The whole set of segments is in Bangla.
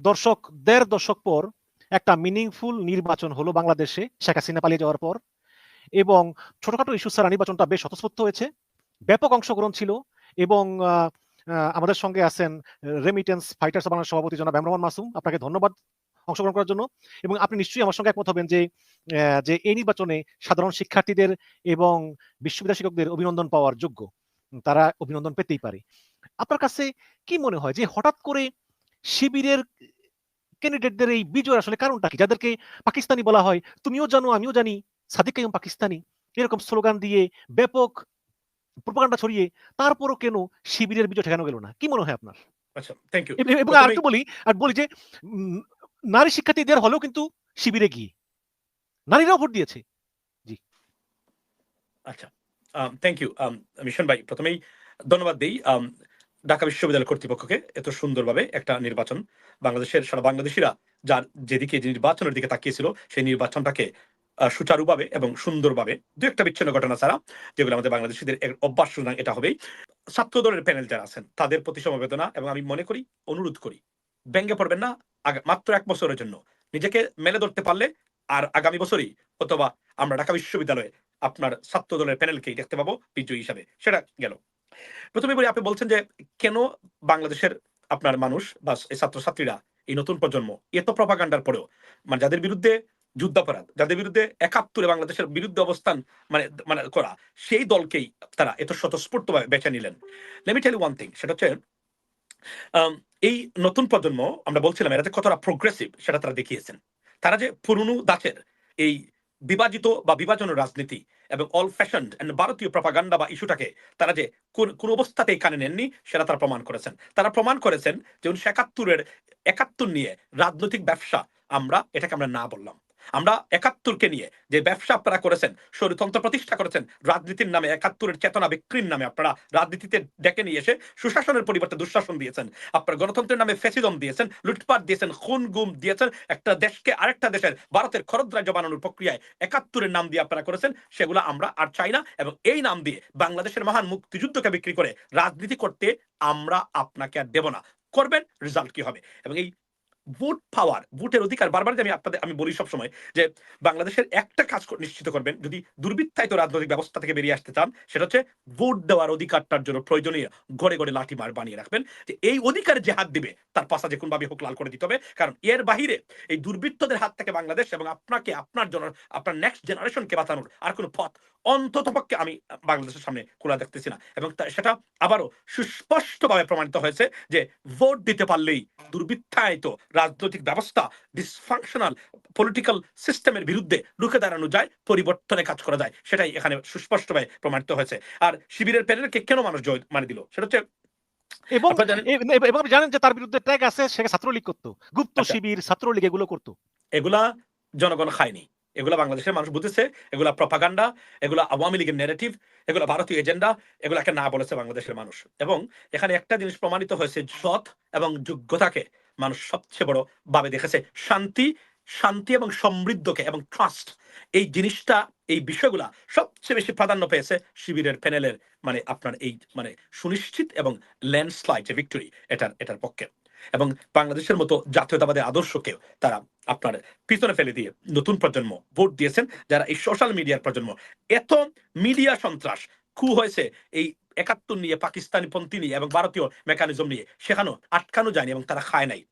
দর্শক দেড় দশক পর একটা মিনিংফুল নির্বাচন হলো বাংলাদেশে শেখ হাসিনা পালিয়ে যাওয়ার পর। এবং ছোটখাটো ইস্যু ছাড়া নির্বাচনটা বেশ স্বতঃস্ফূর্ত হয়েছে। ব্যাপক অংশগ্রহণ ছিল এবং আমাদের সঙ্গে আছেন রেমিটেন্স ফাইটার্স বাংলাদেশ সভাপতি জনাব এমরমান মাসুম। আপনাকে ধন্যবাদ অংশগ্রহণ করার জন্য। এবং আপনি নিশ্চয়ই আমার সঙ্গে একমত হবেন যে যে এই নির্বাচনে সাধারণ শিক্ষার্থীদের এবং বিশ্ববিদ্যালয় শিক্ষকদের অভিনন্দন পাওয়ার যোগ্য। তারা অভিনন্দন পেতেই পারে। আপনার কাছে কি মনে হয় যে হঠাৎ করে শিবিরের ক্যান্ডিডেটদের এই বিজয় আসলে কারণটা কি? যাদেরকে পাকিস্তানি বলা হয় তুমিও জানো আমিও জানি সাদিক কাইম পাকিস্তানি। এরকম স্লোগান দিয়ে ব্যাপক প্রোপাগান্ডা ছড়িয়ে তারপরও কেন শিবিরের বিজয় ঠেকানো গেল না? কি মনে হয় আপনার? আচ্ছা থ্যাংক ইউ এবং- আর একটু বলি আর বলি যে নারী শিক্ষার্থীদের হলেও কিন্তু শিবিরে গিয়ে নারীরাও ভোট দিয়েছে। জি। আচ্ছা থ্যাংক ইউ মিশন ভাই প্রথমেই ধন্যবাদ দেই। ঢাকা বিশ্ববিদ্যালয় কর্তৃপক্ষকে এত সুন্দরভাবে একটা নির্বাচন বাংলাদেশের, সারা বাংলাদেশিরা যার যেদিকে নির্বাচনের দিকে তাকিয়েছিল, সেই নির্বাচনটাকে সুচারুভাবে এবং সুন্দরভাবে, দু একটা বিচ্ছিন্ন ঘটনা ছাড়া যেগুলো আমাদের বাংলাদেশিদের অভ্যাস সুতরাং এটা হবেই। ছাত্র দলের প্যানেল যারা আছেন, তাদের প্রতি সমবেদনা এবং আমি মনে করি, অনুরোধ করি ব্যঙ্গে পড়বেন না মাত্র এক বছরের জন্য। নিজেকে মেলে ধরতে পারলে আর আগামী বছরই অথবা আমরা ঢাকা বিশ্ববিদ্যালয়ে আপনার ছাত্র দলের প্যানেলকেই দেখতে পাবো, বিজয়ী হিসাবে, সেটা গেল। প্রথমে বলি, আপনি বলছেন যে কেন বাংলাদেশের আপনার মানুষ বা ছাত্রছাত্রীরা এই নতুন প্রজন্ম এত প্রপাগান্ডার পরেও মানে যাদের বিরুদ্ধে যুদ্ধাপরাধ, যাদের বিরুদ্ধে একাত্তরে বাংলাদেশের বিরুদ্ধে অবস্থান মানে মানে করা, সেই দলকেই তারা এত স্বতঃস্ফূর্তভাবে বেছে নিলেন। লেমি টেল ওয়ান থিং সেটা হচ্ছে এই নতুন প্রজন্ম, আমরা বলছিলাম, এরা যে কতটা প্রোগ্রেসিভ সেটা তারা দেখিয়েছেন। তারা যে পুরনো দাসের এই বিভাজিত বা বিভাজনের রাজনীতি এবং অল ফ্যাশন ভারতীয় প্রপাগান্ডা বা ইস্যুটাকে তারা যে কোন- কোন অবস্থাতেই কানে নেননি, সেটা তারা প্রমাণ করেছেন। তারা প্রমাণ করেছেন যে উনিশশো একাত্তরের একাত্তর নিয়ে রাজনৈতিক ব্যবসা আমরা এটাকে আমরা না বললাম। আমরা একাত্তরকে নিয়ে যে ব্যবসা আপনারা করেছেন স্বৈরতন্ত্র প্রতিষ্ঠা করেছেন, রাজনীতির নামে একাত্তরের চেতনা বিক্রির নামে আপনারা রাজনীতিতে ডেকে নিয়ে এসে সুশাসনের পরিবর্তে দুঃশাসন দিয়েছেন। আপনার গণতন্ত্রের নামে ফেসিদম দিয়েছেন, লুটপাট দিয়েছেন, খুন গুম দিয়েছেন, একটা দেশকে আরেকটা দেশের, ভারতের খরদ রাজ্য বানানোর প্রক্রিয়ায় একাত্তরের নাম দিয়ে আপনারা করেছেন, সেগুলো আমরা আর চাই না এবং এই নাম দিয়ে বাংলাদেশের মহান মুক্তিযুদ্ধকে বিক্রি করে রাজনীতি করতে আমরা আপনাকে আর দেব না। করবেন রেজাল্ট কি হবে? এবং এই ভোট পাওয়ার ভোটের অধিকার বারবার যে আমি আপনাদের, আমি বলি সবসময় যে বাংলাদেশের একটা কাজ নিশ্চিত করবেন, যদি দুর্বৃত্তায়িত রাজনৈতিক ব্যবস্থা থেকে বেরিয়ে আসতে চান, সেটা হচ্ছে ভোট দেওয়ার অধিকারটার জন্য প্রয়োজনীয় গড়ে গড়ে লাঠি মার বানিয়ে রাখবেন। যে এই অধিকারে যে হাত দিবে, তার পাশা যে কোনভাবে হোক লাল করে দিতে হবে। কারণ এর বাহিরে এই দুর্বৃত্তদের হাত থেকে বাংলাদেশ এবং আপনাকে, আপনার জন্য আপনার নেক্সট জেনারেশনকে বাঁচানোর আর কোনো পথ অন্তত পক্ষে আমি বাংলাদেশের সামনে খোলা দেখতেছি না। এবং সেটা আবারও সুস্পষ্টভাবে প্রমাণিত হয়েছে যে ভোট দিতে পারলেই দুর্বৃত্তায়িত রাজনৈতিক ব্যবস্থা ডিসফাংশনাল পলিটিক্যাল সিস্টেমের বিরুদ্ধে রুখে দাঁড়ানো যায় পরিবর্তনে কাজ করা যায়। সেটাই এখানে সুস্পষ্টভাবে প্রমাণিত হয়েছে। আর শিবিরের প্যানেলকে কেন মানুষ জয় মানে দিল? সেটা হচ্ছে এবং জানেন যে তার বিরুদ্ধে ট্যাগ আছে সে ছাত্রলীগ করতো। গুপ্ত আচ্ছা। শিবির ছাত্রলীগ এগুলো করতো। এগুলা জনগণ খায়নি। এগুলা বাংলাদেশের মানুষ বুঝেছে এগুলা প্রপাগান্ডা এগুলা আওয়ামী লীগের নেগেটিভ এগুলা ভারতীয় এজেন্ডা এগুলাকে না বলেছে বাংলাদেশের মানুষ। এবং এখানে একটা জিনিস প্রমাণিত হয়েছে সৎ এবং যোগ্যতাকে মানুষ সবচেয়ে বড় ভাবে দেখেছে। শান্তি শান্তি এবং সমৃদ্ধকে এবং ট্রাস্ট এই জিনিসটা, এই বিষয়গুলা সবচেয়ে বেশি প্রাধান্য পেয়েছে শিবিরের প্যানেলের মানে আপনার এই মানে সুনিশ্চিত এবং ল্যান্ডস্লাইড যে ভিক্টরি এটার এটার পক্ষে। এবং বাংলাদেশের মতো জাতীয়তাবাদের আদর্শকেও তারা আপনার পিছনে ফেলে দিয়ে নতুন প্রজন্ম ভোট দিয়েছেন, যারা এই সোশ্যাল মিডিয়ার প্রজন্ম। এত মিডিয়া সন্ত্রাস, কু হয়েছে এই একাত্তর নিয়ে, পাকিস্তানি পন্থী নিয়ে এবং ভারতীয় মেকানিজম নিয়ে সেখানেও আটকানো যায়নি এবং তারা খায় নাই।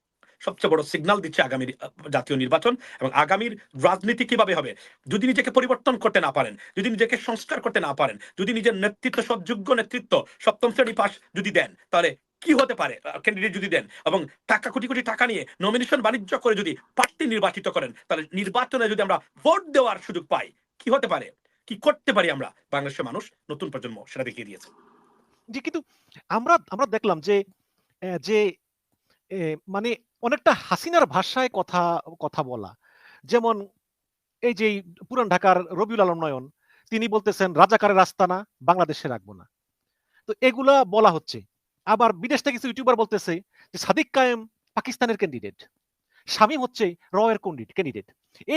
সবচেয়ে বড় সিগন্যাল দিচ্ছে আগামীর জাতীয় নির্বাচন এবং আগামীর রাজনীতি কীভাবে হবে? যদি নিজেকে পরিবর্তন করতে না পারেন, যদি নিজেকে সংস্কার করতে না পারেন, যদি নিজের নেতৃত্ব, সৎযোগ্য নেতৃত্ব সপ্তম শ্রেণি পাস যদি দেন, তাহলে কি হতে পারে? ক্যান্ডিডেট যদি দেন এবং টাকা, কোটি কোটি টাকা নিয়ে নমিনেশন বাণিজ্য করে যদি প্রার্থী নির্বাচিত করেন, তাহলে নির্বাচনে যদি আমরা ভোট দেওয়ার সুযোগ পাই, কি হতে পারে? কি করতে পারি আমরা? বাংলাদেশের মানুষ নতুন প্রজন্ম সেটা দেখিয়ে দিয়েছে। যে কিন্তু আমরা আমরা দেখলাম যে যে মানে অনেকটা হাসিনার ভাষায় কথা কথা বলা। যেমন এই যে, পুরান ঢাকার রবিউল আলম নয়ন, তিনি বলতেছেন, রাজাকারের আস্তানা বাংলাদেশে রাখব না। তো এগুলা বলা হচ্ছে। আবার বিদেশ থেকে কিছু ইউটিউবার বলতেছে যে, সাদিক কায়েম পাকিস্তানের ক্যান্ডিডেট শামীম হচ্ছে রয়ের কন্ডিট ক্যান্ডিডেট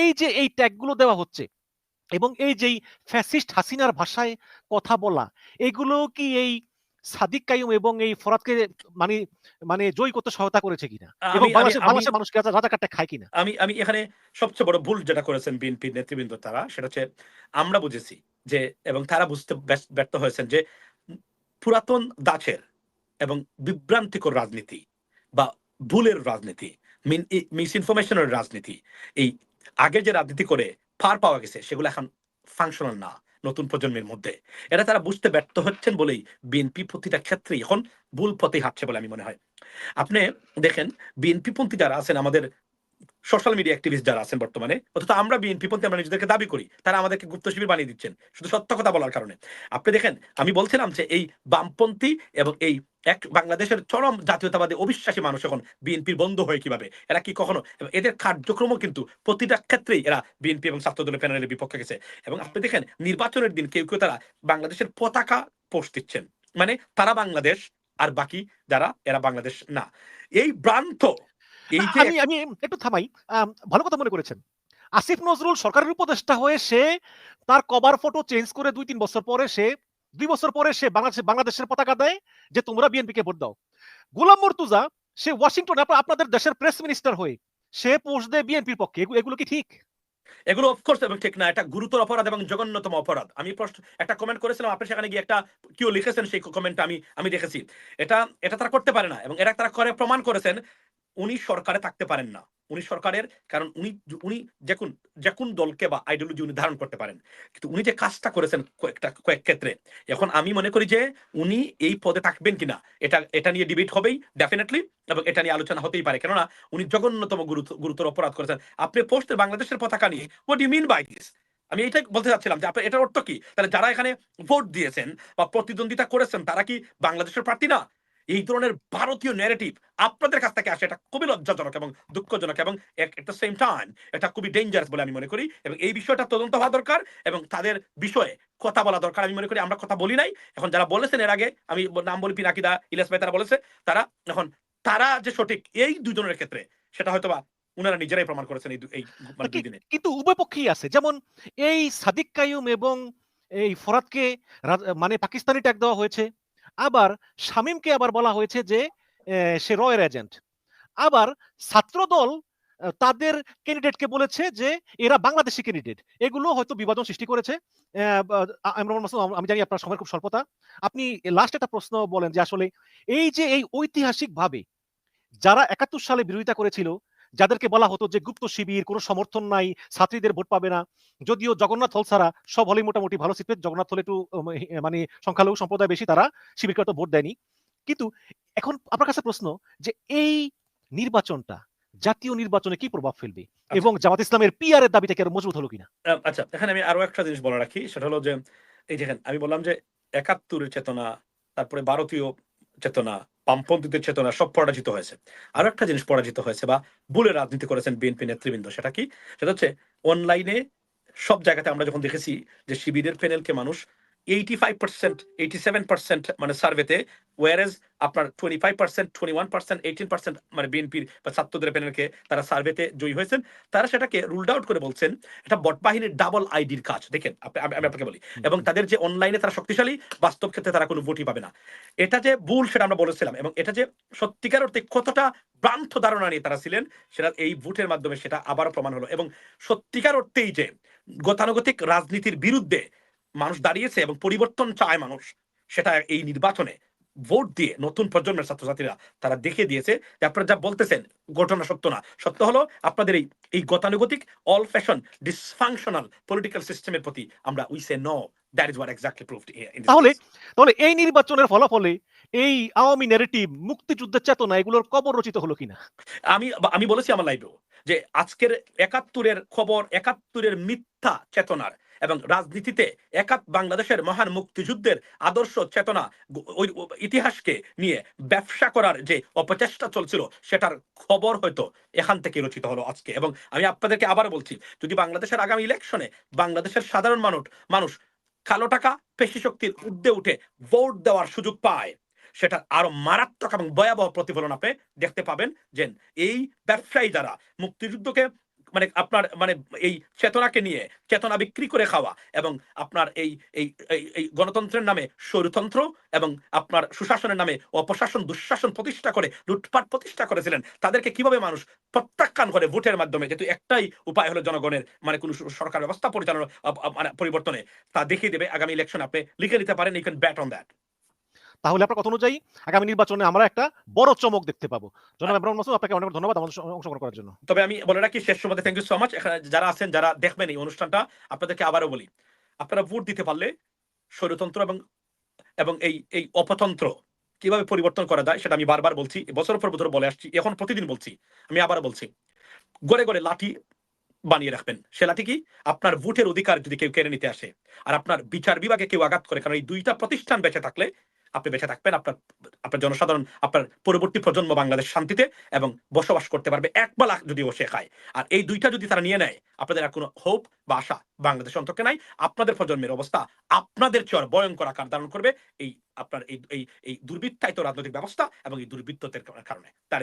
এই যে, এই ট্যাগগুলো দেওয়া হচ্ছে এবং এই যেই ফ্যাসিস্ট হাসিনার ভাষায় কথা বলা, এগুলো কি এই সাদিক কাইয়ুম এবং এই ফরাদকে মানে মানে জয় করতে সহায়তা করেছে কিনা? এবং বাংলাদেশের মানুষকে রাজা- রাজাকারটা খায় কিনা? আমি আমি এখানে সবচেয়ে বড় ভুল যেটা করেছেন বিএনপি নেতৃবৃন্দ তারা সেটা হচ্ছে আমরা বুঝেছি যে এবং তারা বুঝতে ব্যর্থ হয়েছেন যে পুরাতন দাচের এবং বিভ্রান্তিকর রাজনীতি বা ভুলের রাজনীতি মিস ইনফরমেশনের রাজনীতি এই আগে যে রাজনীতি করে পার পাওয়া গেছে সেগুলো এখন ফাংশনাল না। নতুন প্রজন্মের মধ্যে। এটা তারা বুঝতে ব্যর্থ হচ্ছেন বলেই বিএনপি প্রতিটা ক্ষেত্রে এখন ভুল পথে হাঁটছে বলে আমি মনে হয়। আপনি দেখেন বিএনপি পন্থী যারা আছেন আমাদের সোশ্যাল মিডিয়া অ্যাক্টিভিস্ট যারা আছেন বর্তমানে, অথচ আমরা বিএনপি পন্থী, আমরা নিজেদেরকে দাবি করি, তারা আমাদেরকে গুপ্ত শিবির বানিয়ে দিচ্ছেন। শুধু সত্য কথা বলার কারণে। আপনি দেখেন, আমি বলছিলাম যে এই বামপন্থী এবং এই এক বাংলাদেশের চরম জাতীয়তাবাদী অবিশ্বাসী মানুষ এখন বিএনপির বন্ধ হয় কীভাবে? এরা কি কখনো এদের কার্যক্রমও কিন্তু প্রতিটা ক্ষেত্রেই এরা বিএনপি এবং ছাত্র দলের প্যানেলের বিপক্ষে গেছে। এবং আপনি দেখেন, নির্বাচনের দিন কেউ কেউ তারা বাংলাদেশের পতাকা পোস্ট দিচ্ছেন। মানে তারা বাংলাদেশ আর বাকি যারা, এরা বাংলাদেশ না। এই ভ্রান্ত এই যে আমি আমি একটু থামাই। ভালো কথা মনে করেছেন। আসিফ নজরুল সরকারের উপদেষ্টা হয়ে সে তার কভার ফটো চেঞ্জ করে দুই তিন বছর পরে সে দুই বছর পরে সে বাংলাদেশ বাংলাদেশের পতাকা দেয় যে তোমরা বিএনপি কে ভোট দাও। গোলাম মর্তুজা সে ওয়াশিংটন আপনাদের দেশের প্রেস মিনিস্টার হয়ে সে পোস্ট দেয় বিএনপির পক্ষে। এগুলো কি ঠিক? এগুলো অফকোর্স এবং ঠিক না। এটা গুরুতর অপরাধ এবং জঘন্যতম অপরাধ। আমি প্রশ্ন একটা কমেন্ট করেছিলাম আপনি সেখানে গিয়ে একটা কেউ লিখেছেন সেই কমেন্টটা আমি আমি দেখেছি। এটা এটা তারা করতে পারে না এবং এটা তারা করে প্রমাণ করেছেন উনি সরকারে থাকতে পারেন না। উনি সরকারের, কারণ উনি উনি যে কোন দলকে বা আইডিওলজি উনি ধারণ করতে পারেন। কিন্তু উনি যে কাজটা করেছেন কয়েকটা, কয়েক ক্ষেত্রে, এখন আমি মনে করি যে উনি এই পদে থাকবেন কিনা, এটা এটা নিয়ে ডিবেট হবেই ডেফিনেটলি এবং এটা নিয়ে আলোচনা হতেই পারে। কেননা উনি জঘন্যতম গুরুতর গুরুতর অপরাধ করেছেন। আপনি পোস্টের বাংলাদেশের পতাকা নিয়ে what you mean by this আমি এটাই বলতে চাচ্ছিলাম যে আপনার এটার অর্থ কি? তাহলে যারা এখানে ভোট দিয়েছেন বা প্রতিদ্বন্দ্বিতা করেছেন, তারা কি বাংলাদেশের প্রার্থী না? এই ধরনের ভারতীয় ন্যারেটিভ আপনাদের কাছ থেকে আসে এটা খুবই লজ্জাজনক এবং দুঃখজনক এবং এট দ্য সেম টাইম এটা খুবই ডেঞ্জারাস বলে আমি মনে করি এবং এই বিষয়টা তদন্ত হওয়া দরকার এবং তাদের বিষয়ে কথা বলা দরকার আমি মনে করি আমরা কথা বলি নাই। এখন যারা বলেছেন এর আগে আমি নাম বলি পিনাকিদা ইলিয়াস ভাই তারা বলেছে তারা এখন তারা যে সঠিক এই দুজনের ক্ষেত্রে সেটা হয়তো বা উনারা নিজেরাই প্রমাণ করেছেন এই মানে দুই দিনে কিন্তু উভয় পক্ষেই আছে যেমন এই সাদিক কাইয়ুম এবং এই ফরাদকে মানে পাকিস্তানি ট্যাগ দেওয়া হয়েছে। আবার শামীমকে আবার বলা হয়েছে যে সে রয়ের এজেন্ট আবার ছাত্রদল তাদের ক্যান্ডিডেটকে বলেছে যে, এরা বাংলাদেশি ক্যান্ডিডেট। এগুলো হয়তো বিভাজন সৃষ্টি করেছে। আমি জানি আপনার সময় খুব স্বল্পতা। আপনি লাস্ট একটা প্রশ্ন বলেন যে, আসলে এই যে, এই ঐতিহাসিক ভাবে যারা একাত্তর সালে বিরোধিতা করেছিল যাদেরকে বলা হতো যে গুপ্ত শিবির কোনো সমর্থন নাই ছাত্রীদের ভোট পাবে না। যদিও জগন্নাথ হল ছাড়া সব হলেই মোটামুটি ভালো সিট। জগন্নাথ হল একটু মানে সংখ্যালঘু সম্প্রদায় বেশি তারা শিবিরকে হয়তো ভোট দেয়নি। কিন্তু এখন আপনার কাছে প্রশ্ন যে এই নির্বাচনটা জাতীয় নির্বাচনে কি প্রভাব ফেলবে? এবং জামাত ইসলামের পিআর এর দাবিটা কি আরও মজবুত হলো কিনা? আচ্ছা এখানে আমি আরও একটা জিনিস বলে রাখি। সেটা হলো যে এই দেখেন আমি বললাম যে একাত্তরের চেতনা তারপরে ভারতীয় চেতনা বামপন্থীদের চেতনা সব পরাজিত হয়েছে। আরও একটা জিনিস পরাজিত হয়েছে বা ভুলে রাজনীতি করেছেন বিএনপি নেতৃবৃন্দ, সেটা কি? সেটা হচ্ছে অনলাইনে সব জায়গাতে আমরা যখন দেখেছি যে শিবিরের প্যানেলকে মানুষ eighty five percent eighty seven percent মানে সার্ভেতে আপনার twenty five percent twenty one percent eighteen percent মানে বিএনপির বা ছাত্রদের প্যানেলকে তারা সার্ভেতে জয়ী হয়েছেন। তারা সেটাকে রুলড আউট করে বলছেন এটা বট বাহিনীর ডাবল আইডির কাজ। দেখেন আমি আপনাকে বলি। এবং তাদের যে অনলাইনে তারা শক্তিশালী বাস্তব ক্ষেত্রে তারা কোনো ভোটই পাবে না। এটা যে ভুল সেটা আমরা বলেছিলাম এবং এটা যে সত্যিকার অর্থে কতটা ভ্রান্ত ধারণা নিয়ে তারা ছিলেন সেটা এই ভোটের মাধ্যমে সেটা আবারও প্রমাণ হলো। এবং সত্যিকার অর্থেই যে গতানুগতিক রাজনীতির বিরুদ্ধে মানুষ দাঁড়িয়েছে এবং পরিবর্তন চায় মানুষ। সেটা এই নির্বাচনে ভোট দিয়ে নতুন প্রজন্মের ছাত্রছাত্রীরা তারা দেখে দিয়েছে যে আপনারা যা বলতেছেন ঘটনা সত্য না। সত্য হলো আপনাদের এই এই গতানুগতিক অল ফ্যাশন ডিসফাংশনাল পলিটিক্যাল সিস্টেমের প্রতি আমরা we say no that is what exactly proved তাহলে তাহলে এই নির্বাচনের ফলাফলে এই আওয়ামী ন্যারেটিভ মুক্তিযুদ্ধের চেতনা এগুলোর কবর রচিত হলো কিনা? আমি আমি বলেছি আমার লাইভেও যে আজকের একাত্তরের খবর একাত্তরের মিথ্যা চেতনার এবং রাজনীতিতে একাত বাংলাদেশের মহান মুক্তিযুদ্ধের আদর্শ চেতনা ওই ইতিহাসকে নিয়ে ব্যবসা করার যে অপচেষ্টা চলছিল, সেটার খবর হয়তো এখান থেকে রচিত হলো আজকে। এবং আমি আপনাদেরকে আবার বলছি, যদি বাংলাদেশের আগামী ইলেকশনে বাংলাদেশের সাধারণ মানুষ মানুষ কালো টাকা, পেশি শক্তির ঊর্ধ্বে উঠে ভোট দেওয়ার সুযোগ পায় সেটা আরও মারাত্মক এবং ভয়াবহ প্রতিফলন আপনি দেখতে পাবেন যে এই ব্যবসায়ী যারা মুক্তিযুদ্ধকে মানে আপনার মানে এই চেতনাকে নিয়ে, চেতনা বিক্রি করে খাওয়া এবং আপনার এই এই গণতন্ত্রের নামে স্বৈরতন্ত্র এবং আপনার সুশাসনের নামে অপশাসন, দুঃশাসন প্রতিষ্ঠা করে, লুটপাট প্রতিষ্ঠা করেছিলেন, তাদেরকে কীভাবে মানুষ প্রত্যাখ্যান করে ভোটের মাধ্যমে? যেহেতু একটাই উপায় হলো জনগণের মানে কোনো সরকার ব্যবস্থা পরিচালনা মানে পরিবর্তনে, তা দেখিয়ে দেবে আগামী ইলেকশন আপনি লিখে নিতে পারেন you can bet on that তাহলে আপনার কথা অনুযায়ী আগামী নির্বাচনে আমরা একটা বড় চমক দেখতে পাবো। জনাব ইব্রাহিম মাসুদ আপনাকে অনেক ধন্যবাদ আমাদের অংশগ্রহণ করার জন্য। তবে আমি বলে রাখি, শেষ সময় থ্যাংক ইউ সো মাচ যারা আছেন, যারা দেখবেন এই অনুষ্ঠানটা, আপনাদেরকে আবারও বলি, আপনারা ভোট দিতে পারলে স্বৈরতন্ত্র এবং এবং এই এই অপতন্ত্র কীভাবে পরিবর্তন করা যায় সেটা আমি বারবার বলছি বছর পর বছর বলে আসছি, এখন প্রতিদিন বলছি, আমি আবারও বলছি। গড়ে গড়ে লাঠি বানিয়ে রাখবেন। সে লাঠি কি? আপনার ভোটের অধিকার যদি কেউ কেড়ে নিতে আসে, আর আপনার বিচার বিভাগে কেউ আঘাত করে, কারণ এই দুইটা প্রতিষ্ঠান বেঁচে থাকলে আপনি বেঁচে থাকবেন, আপনার আপনার জনসাধারণ, আপনার পরবর্তী প্রজন্ম বাংলাদেশ শান্তিতে এবং বসবাস করতে পারবে এক বেলা যদি বসে খায়। আর এই দুইটা যদি তারা নিয়ে নেয়, আপনাদের আর কোনো হোপ বা আশা বাংলাদেশ অন্তকে নাই। আপনাদের প্রজন্মের অবস্থা আপনাদের চর ভয়ঙ্কর আকার ধারণ করবে এই, আপনার এই এই দুর্বৃত্তায়িত রাজনৈতিক ব্যবস্থা এবং এই দুর্বৃত্তের কারণে। তার